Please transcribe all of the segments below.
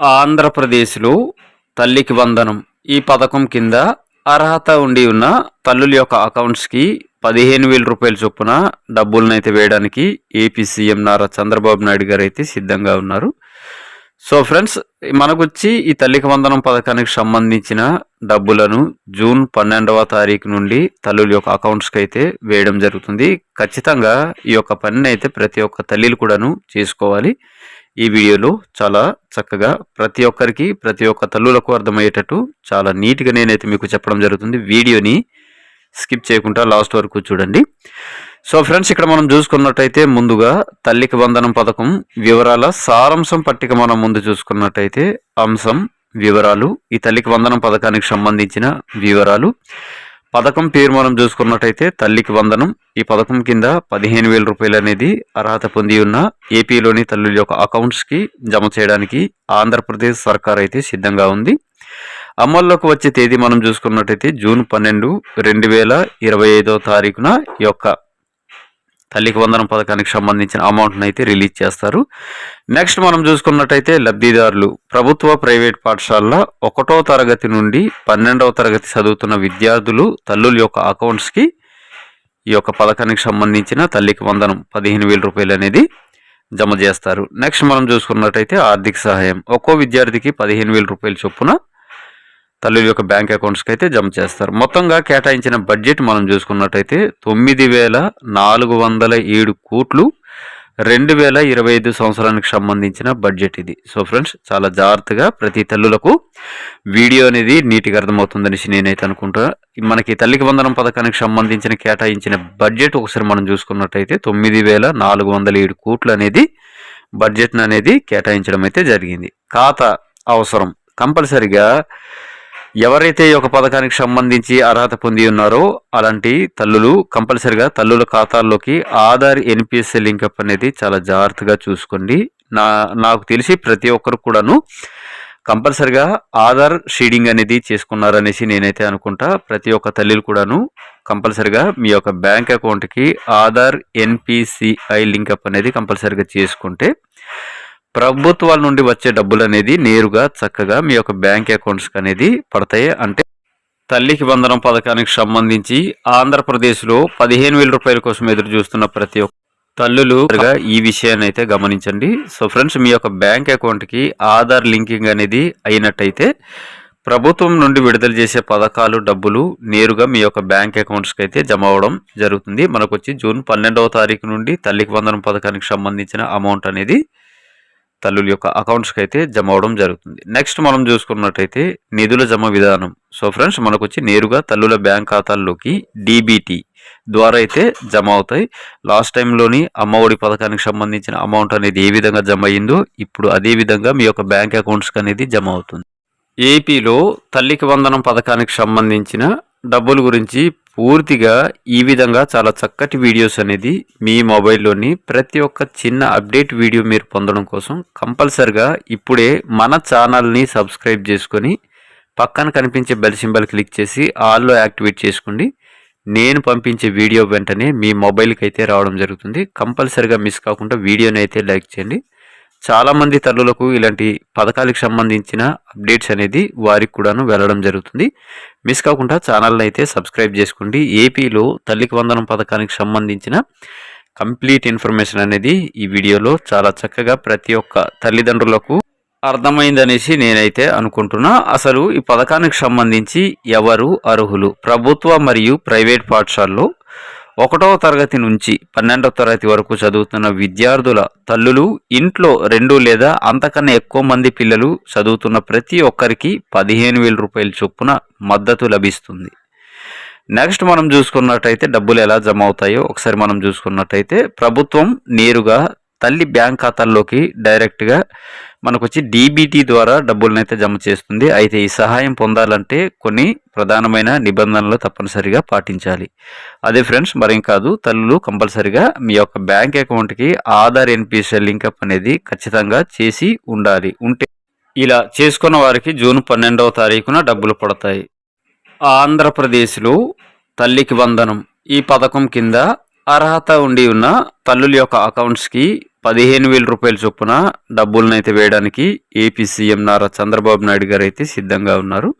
ఆంధ్రప్రదేశ్లో తల్లికి వందనం. ఈ పథకం కింద అర్హత ఉండి ఉన్న తల్లుల యొక్క అకౌంట్స్కి పదిహేను వేల రూపాయల చొప్పున డబ్బులనైతే అయితే వేయడానికి ఏపీ సీఎం నారా చంద్రబాబు నాయుడు గారు అయితే సిద్ధంగా ఉన్నారు. సో ఫ్రెండ్స్ మనకొచ్చి ఈ తల్లికి వందనం పథకానికి సంబంధించిన డబ్బులను జూన్ పన్నెండవ తారీఖు నుండి తల్లుల యొక్క అకౌంట్స్కి అయితే వేయడం జరుగుతుంది. ఖచ్చితంగా ఈ యొక్క పనిని అయితే ప్రతి ఒక్క తల్లిలు కూడాను చేసుకోవాలి. ఈ వీడియోలో చాలా చక్కగా ప్రతి ఒక్కరికి ప్రతి ఒక్క తల్లులకు అర్థమయ్యేటట్టు చాలా నీట్గా నేనైతే మీకు చెప్పడం జరుగుతుంది. వీడియోని స్కిప్ చేయకుండా లాస్ట్ వరకు చూడండి. సో ఫ్రెండ్స్ ఇక్కడ మనం చూసుకున్నట్టయితే ముందుగా తల్లికి వందనం పథకం వివరాల సారాంశం పట్టిక మనం ముందు చూసుకున్నట్టయితే అంశం వివరాలు ఈ తల్లికి వందనం పథకానికి సంబంధించిన వివరాలు. పథకం పేరు మనం చూసుకున్నట్టయితే తల్లికి వందనం. ఈ పథకం కింద పదిహేను వేల రూపాయలు అనేది అర్హత పొంది ఉన్న ఏపీలోని తల్లుల యొక్క అకౌంట్స్కి జమ చేయడానికి ఆంధ్రప్రదేశ్ సర్కార్ అయితే సిద్ధంగా ఉంది. అమల్లోకి వచ్చే తేదీ మనం చూసుకున్నట్టయితే జూన్ పన్నెండు రెండు వేల ఇరవై ఐదో తారీఖున ఈ యొక్క తల్లికి వందనం పథకానికి సంబంధించిన అమౌంట్ని అయితే రిలీజ్ చేస్తారు. నెక్స్ట్ మనం చూసుకున్నట్టయితే లబ్ధిదారులు ప్రభుత్వ ప్రైవేట్ పాఠశాలలో ఒకటో తరగతి నుండి పన్నెండవ తరగతి చదువుతున్న విద్యార్థులు తల్లుల యొక్క అకౌంట్స్కి ఈ యొక్క పథకానికి సంబంధించిన తల్లికి వందనం పదిహేను వేల రూపాయలు అనేది జమ చేస్తారు. నెక్స్ట్ మనం చూసుకున్నట్టయితే ఆర్థిక సహాయం. ఒక్కో విద్యార్థికి పదిహేను వేల రూపాయల చొప్పున తల్లుల యొక్క బ్యాంక్ అకౌంట్స్కి అయితే జమ చేస్తారు. మొత్తంగా కేటాయించిన బడ్జెట్ మనం చూసుకున్నట్టయితే తొమ్మిది వేల నాలుగు వందల ఏడు కోట్లు రెండు వేల ఇరవై ఐదు సంవత్సరానికి సంబంధించిన బడ్జెట్ ఇది. సో ఫ్రెండ్స్ చాలా జాగ్రత్తగా ప్రతి తల్లులకు వీడియో అనేది నీటిగా అర్థమవుతుందనేసి నేనైతే అనుకుంటా. మనకి తల్లికి వందనం పథకానికి సంబంధించిన కేటాయించిన బడ్జెట్ ఒకసారి మనం చూసుకున్నట్టయితే తొమ్మిది వేల నాలుగు వందల ఏడు కోట్లు అనేది బడ్జెట్ అనేది కేటాయించడం అయితే జరిగింది. ఖాతా అవసరం. కంపల్సరిగా ఎవరైతే ఈ యొక్క పథకానికి సంబంధించి అర్హత పొంది ఉన్నారో అలాంటి తల్లులు కంపల్సరిగా తల్లుల ఖాతాల్లోకి ఆధార్ ఎన్పిఎస్ లింకప్ అనేది చాలా జాగ్రత్తగా చూసుకోండి. నా నాకు తెలిసి ప్రతి ఒక్కరు కూడాను కంపల్సరిగా ఆధార్ షీడింగ్ అనేది చేసుకున్నారనేసి నేనైతే అనుకుంటా. ప్రతి ఒక్క తల్లిలు కూడాను కంపల్సరిగా మీ యొక్క బ్యాంక్ అకౌంట్కి ఆధార్ ఎన్పిసిఐ లింకప్ అనేది కంపల్సరిగా చేసుకుంటే ప్రభుత్వాల నుండి వచ్చే డబ్బులు అనేది నేరుగా చక్కగా మీ యొక్క బ్యాంక్ అకౌంట్స్కి అనేది పడతాయి. అంటే తల్లికి వందనం పథకానికి సంబంధించి ఆంధ్రప్రదేశ్లో పదిహేను వేల రూపాయల కోసం ఎదురు చూస్తున్న ప్రతి ఒక్క తల్లులు ఈ విషయాన్ని అయితే గమనించండి. సో ఫ్రెండ్స్ మీ యొక్క బ్యాంక్ అకౌంట్కి ఆధార్ లింకింగ్ అనేది అయినట్టయితే ప్రభుత్వం నుండి విడుదల చేసే పథకాలు డబ్బులు నేరుగా మీ యొక్క బ్యాంక్ అకౌంట్స్కి అయితే జమ అవ్వడం జరుగుతుంది. మనకు వచ్చి జూన్ పన్నెండవ తారీఖు నుండి తల్లికి వందనం పథకానికి సంబంధించిన అమౌంట్ అనేది తల్లుల యొక్క అకౌంట్స్కి అయితే జమ అవడం జరుగుతుంది. నెక్స్ట్ మనం చూసుకున్నట్టయితే నిధుల జమ విధానం. సో ఫ్రెండ్స్ మనకు వచ్చి నేరుగా తల్లుల బ్యాంక్ ఖాతాల్లోకి డీబీటీ ద్వారా అయితే జమ అవుతాయి. లాస్ట్ టైంలోని అమ్మఒడి పథకానికి సంబంధించిన అమౌంట్ అనేది ఏ విధంగా జమ అయ్యిందో ఇప్పుడు అదే విధంగా మీ యొక్క బ్యాంక్ అకౌంట్స్కి అనేది జమ అవుతుంది. ఏపీలో తల్లికి వందనం పథకానికి సంబంధించిన డబ్బుల గురించి పూర్తిగా ఈ విధంగా చాలా చక్కటి వీడియోస్ అనేది మీ మొబైల్లోని ప్రతి ఒక్క చిన్న అప్డేట్ వీడియో మీరు పొందడం కోసం కంపల్సరిగా ఇప్పుడే మన ఛానల్ని సబ్స్క్రైబ్ చేసుకొని పక్కన కనిపించే బెల్ సింబల్ క్లిక్ చేసి ఆల్లో యాక్టివేట్ చేసుకోండి. నేను పంపించే వీడియో వెంటనే మీ మొబైల్కి అయితే రావడం జరుగుతుంది. కంపల్సరిగా మిస్ కాకుండా వీడియోని అయితే లైక్ చేయండి. చాలామంది తల్లులకు ఇలాంటి పథకాలకు సంబంధించిన అప్డేట్స్ అనేది వారికి కూడాను వెళ్ళడం జరుగుతుంది. మిస్ కాకుండా ఛానల్ని అయితే సబ్స్క్రైబ్ చేసుకోండి. ఏపీలో తల్లికి వందనం పథకానికి సంబంధించిన కంప్లీట్ ఇన్ఫర్మేషన్ అనేది ఈ వీడియోలో చాలా చక్కగా ప్రతి ఒక్క తల్లిదండ్రులకు అర్థమైందనేసి నేనైతే అనుకుంటున్నా. అసలు ఈ పథకానికి సంబంధించి ఎవరు అర్హులు? ప్రభుత్వ మరియు ప్రైవేట్ పాఠశాలలో ఒకటవ తరగతి నుంచి పన్నెండవ తరగతి వరకు చదువుతున్న విద్యార్థుల తల్లులు ఇంట్లో రెండు లేదా అంతకన్నా ఎక్కువ మంది పిల్లలు చదువుతున్న ప్రతి ఒక్కరికి పదిహేను వేల రూపాయల చొప్పున మద్దతు లభిస్తుంది. నెక్స్ట్ మనం చూసుకున్నట్టయితే డబ్బులు ఎలా జమ అవుతాయో ఒకసారి మనం చూసుకున్నట్టయితే ప్రభుత్వం నేరుగా తల్లి బ్యాంక్ ఖాతాల్లోకి డైరెక్ట్గా మనకు వచ్చి డీబీటీ ద్వారా డబ్బులను అయితే జమ చేస్తుంది. అయితే ఈ సహాయం పొందాలంటే కొన్ని ప్రధానమైన నిబంధనలు తప్పనిసరిగా పాటించాలి. అదే ఫ్రెండ్స్ మరేం కాదు. తల్లులు కంపల్సరిగా మీ యొక్క బ్యాంక్ అకౌంట్కి ఆధార్ ఎన్పిఎస్ఎల్ లింకప్ అనేది ఖచ్చితంగా చేసి ఉండాలి. ఉంటే ఇలా చేసుకున్న వారికి జూన్ పన్నెండవ తారీఖున డబ్బులు పడతాయి. ఆంధ్రప్రదేశ్లో తల్లికి వందనం. ఈ పథకం కింద అర్హత ఉండి ఉన్న తల్లుల యొక్క అకౌంట్స్కి పదిహేను వేల రూపాయల చొప్పున డబ్బులనైతే అయితే వేయడానికి ఏపీ సీఎం నారా చంద్రబాబు నాయుడు గారు అయితే సిద్ధంగా ఉన్నారు.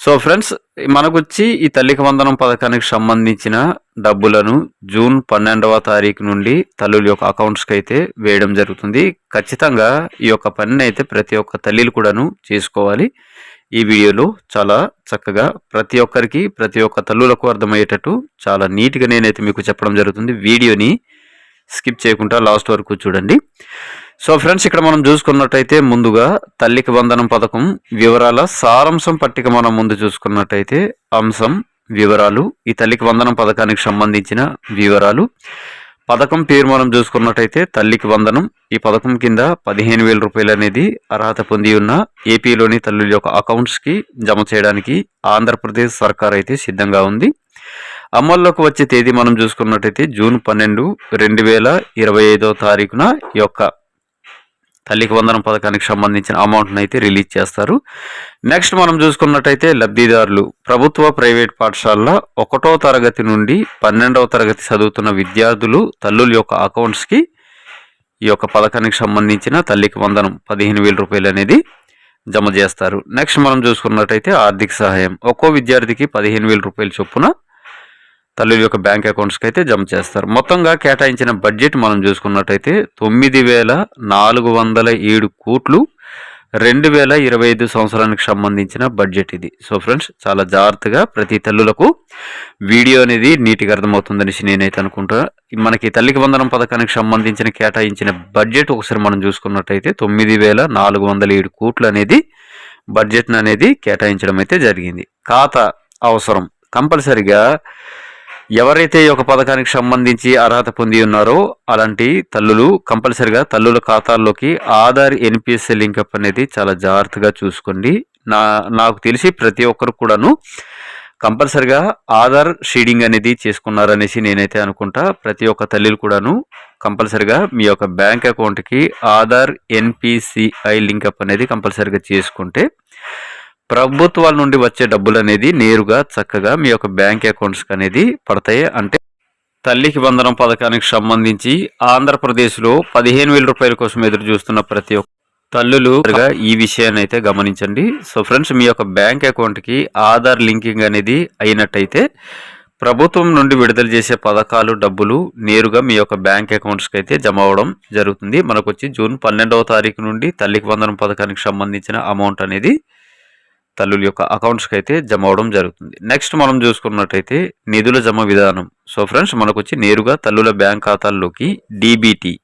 సో ఫ్రెండ్స్ మనకొచ్చి ఈ తల్లికి వందనం పథకానికి సంబంధించిన డబ్బులను జూన్ పన్నెండవ తారీఖు నుండి తల్లుల యొక్క అకౌంట్స్కి అయితే వేయడం జరుగుతుంది. ఖచ్చితంగా ఈ యొక్క పనిని అయితే ప్రతి ఒక్క తల్లిలు కూడాను చేసుకోవాలి. ఈ వీడియోలో చాలా చక్కగా ప్రతి ఒక్కరికి ప్రతి ఒక్క తల్లులకు అర్థమయ్యేటట్టు చాలా నీట్గా నేనైతే మీకు చెప్పడం జరుగుతుంది. వీడియోని స్కిప్ చేయకుండా లాస్ట్ వరకు చూడండి. సో ఫ్రెండ్స్ ఇక్కడ మనం చూసుకున్నట్టయితే ముందుగా తల్లికి వందనం పథకం వివరాల సారాంశం పట్టిక మనం ముందు చూసుకున్నట్టయితే అంశం వివరాలు ఈ తల్లికి వందనం పథకానికి సంబంధించిన వివరాలు. పథకం పేరు మనం చూసుకున్నట్టయితే తల్లికి వందనం ఈ పథకం కింద పదిహేను వేల రూపాయలు అనేది అర్హత పొంది ఉన్న ఏపీలోని తల్లుల యొక్క అకౌంట్స్కి జమ చేయడానికి ఆంధ్రప్రదేశ్ సర్కార్ అయితే సిద్ధంగా ఉంది. అమల్లోకి వచ్చే తేదీ మనం చూసుకున్నట్టయితే జూన్ పన్నెండు రెండు వేల ఇరవై ఐదో తారీఖున ఈ యొక్క తల్లికి వందనం పథకానికి సంబంధించిన అమౌంట్ని అయితే రిలీజ్ చేస్తారు. నెక్స్ట్ మనం చూసుకున్నట్టయితే లబ్ధిదారులు ప్రభుత్వ ప్రైవేట్ పాఠశాలలో ఒకటో తరగతి నుండి పన్నెండవ తరగతి చదువుతున్న విద్యార్థులు తల్లుల యొక్క అకౌంట్స్కి ఈ యొక్క పథకానికి సంబంధించిన తల్లికి వందనం పదిహేను వేల రూపాయలు అనేది జమ చేస్తారు. నెక్స్ట్ మనం చూసుకున్నట్టయితే ఆర్థిక సహాయం. ఒక్కో విద్యార్థికి పదిహేను వేల రూపాయల చొప్పున తల్లుల యొక్క బ్యాంక్ అకౌంట్స్కి అయితే జమ చేస్తారు. మొత్తంగా కేటాయించిన బడ్జెట్ మనం చూసుకున్నట్టయితే తొమ్మిది వేల నాలుగు వందల ఏడు కోట్లు రెండు వేల ఇరవై ఐదు సంవత్సరానికి సంబంధించిన బడ్జెట్ ఇది. సో ఫ్రెండ్స్ చాలా జాగ్రత్తగా ప్రతి తల్లులకు వీడియో అనేది నీట్గా అర్థమవుతుందనేసి నేనైతే అనుకుంటా. మనకి తల్లికి వందనం పథకానికి సంబంధించిన కేటాయించిన బడ్జెట్ ఒకసారి మనం చూసుకున్నట్టయితే తొమ్మిది వేల నాలుగు వందల ఏడు కోట్లు అనేది బడ్జెట్ను అనేది కేటాయించడం అయితే జరిగింది. ఖాతా అవసరం. కంపల్సరిగా ఎవరైతే ఈ యొక్క పథకానికి సంబంధించి అర్హత పొంది ఉన్నారో అలాంటి తల్లులు కంపల్సరిగా తల్లుల ఖాతాల్లోకి ఆధార్ ఎన్పిఎస్ లింకప్ అనేది చాలా జాగ్రత్తగా చూసుకోండి. నా నాకు తెలిసి ప్రతి ఒక్కరు కూడాను కంపల్సరిగా ఆధార్ షీడింగ్ అనేది చేసుకున్నారనేసి నేనైతే అనుకుంటా. ప్రతి ఒక్క తల్లిలు కూడాను కంపల్సరిగా మీ యొక్క బ్యాంక్ అకౌంట్కి ఆధార్ ఎన్పిసిఐ లింకప్ అనేది కంపల్సరిగా చేసుకుంటే ప్రభుత్వాల నుండి వచ్చే డబ్బులు అనేది నేరుగా చక్కగా మీ యొక్క బ్యాంక్ అకౌంట్స్కి అనేది పడతాయి. అంటే తల్లికి వందనం పథకానికి సంబంధించి ఆంధ్రప్రదేశ్లో పదిహేను వేల రూపాయల కోసం ఎదురు చూస్తున్న ప్రతి ఒక్క తల్లులు ఈ విషయాన్ని అయితే గమనించండి. సో ఫ్రెండ్స్ మీ యొక్క బ్యాంక్ అకౌంట్కి ఆధార్ లింకింగ్ అనేది అయినట్టయితే ప్రభుత్వం నుండి విడుదల చేసే పథకాలు డబ్బులు నేరుగా మీ యొక్క బ్యాంక్ అకౌంట్స్కి అయితే జమ అవ్వడం జరుగుతుంది. మనకు వచ్చి జూన్ పన్నెండవ తారీఖు నుండి తల్లికి వందనం పథకానికి సంబంధించిన అమౌంట్ అనేది తల్లుల యొక్క అకౌంట్స్కి అయితే జమ అవడం జరుగుతుంది. నెక్స్ట్ మనం చూసుకున్నట్టయితే నిధుల జమ విధానం. సో ఫ్రెండ్స్ మనకు వచ్చి నేరుగా తల్లుల బ్యాంక్ ఖాతాల్లోకి డీబీటీ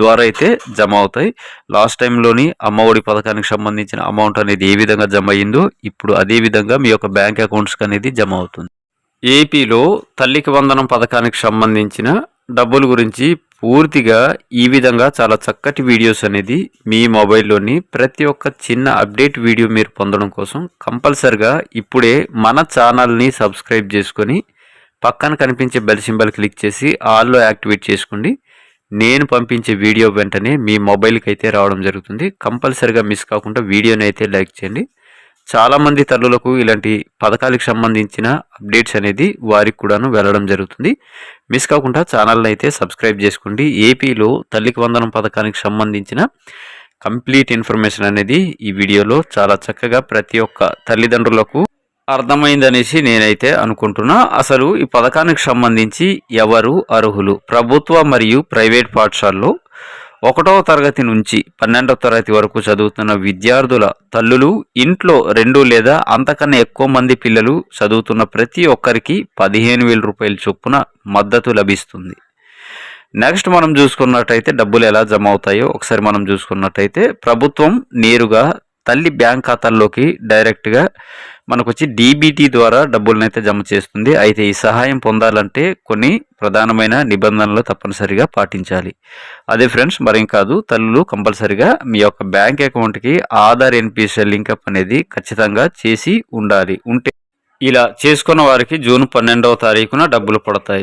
ద్వారా అయితే జమ అవుతాయి. లాస్ట్ టైంలోని అమ్మఒడి పథకానికి సంబంధించిన అమౌంట్ అనేది ఏ విధంగా జమ అయ్యిందో ఇప్పుడు అదే విధంగా మీ యొక్క బ్యాంక్ అకౌంట్స్కి అనేది జమ అవుతుంది. ఏపీలో తల్లికి వందనం పథకానికి సంబంధించిన డబ్బుల గురించి పూర్తిగా ఈ విధంగా చాలా చక్కటి వీడియోస్ అనేది మీ మొబైల్లోని ప్రతి ఒక్క చిన్న అప్డేట్ వీడియో మీరు పొందడం కోసం కంపల్సరిగా ఇప్పుడే మన ఛానల్ని సబ్స్క్రైబ్ చేసుకొని పక్కన కనిపించే బెల్ సింబల్ క్లిక్ చేసి ఆల్లో యాక్టివేట్ చేసుకోండి. నేను పంపించే వీడియో వెంటనే మీ మొబైల్కి అయితే రావడం జరుగుతుంది. కంపల్సరిగా మిస్ కాకుండా వీడియోని అయితే లైక్ చేయండి. చాలామంది తల్లులకు ఇలాంటి పథకాలకు సంబంధించిన అప్డేట్స్ అనేది వారికి కూడాను వెళ్ళడం జరుగుతుంది. మిస్ కాకుండా ఛానల్ని అయితే సబ్స్క్రైబ్ చేసుకోండి. ఏపీలో తల్లికి వందనం పథకానికి సంబంధించిన కంప్లీట్ ఇన్ఫర్మేషన్ అనేది ఈ వీడియోలో చాలా చక్కగా ప్రతి ఒక్క తల్లిదండ్రులకు అర్థమైందనేసి నేనైతే అనుకుంటున్నా. అసలు ఈ పథకానికి సంబంధించి ఎవరు అర్హులు? ప్రభుత్వ మరియు ప్రైవేట్ పాఠశాలలో ఒకటవ తరగతి నుంచి పన్నెండవ తరగతి వరకు చదువుతున్న విద్యార్థుల తల్లులు ఇంట్లో రెండు లేదా అంతకన్నా ఎక్కువ మంది పిల్లలు చదువుతున్న ప్రతి ఒక్కరికి పదిహేను వేల రూపాయల చొప్పున మద్దతు లభిస్తుంది. నెక్స్ట్ మనం చూసుకున్నట్టయితే డబ్బులు ఎలా జమ అవుతాయో ఒకసారి మనం చూసుకున్నట్టయితే ప్రభుత్వం నేరుగా తల్లి బ్యాంక్ ఖాతాల్లోకి డైరెక్ట్గా మనకు వచ్చి డీబీటీ ద్వారా డబ్బులను అయితే జమ చేస్తుంది. అయితే ఈ సహాయం పొందాలంటే కొన్ని ప్రధానమైన నిబంధనలు తప్పనిసరిగా పాటించాలి. అదే ఫ్రెండ్స్ మరేం కాదు. తల్లులు కంపల్సరిగా మీ యొక్క బ్యాంక్ అకౌంట్కి ఆధార్ ఎన్పిఎస్ఎల్ లింకప్ అనేది ఖచ్చితంగా చేసి ఉండాలి. ఉంటే ఇలా చేసుకున్న వారికి జూన్ పన్నెండవ తారీఖున డబ్బులు పడతాయి.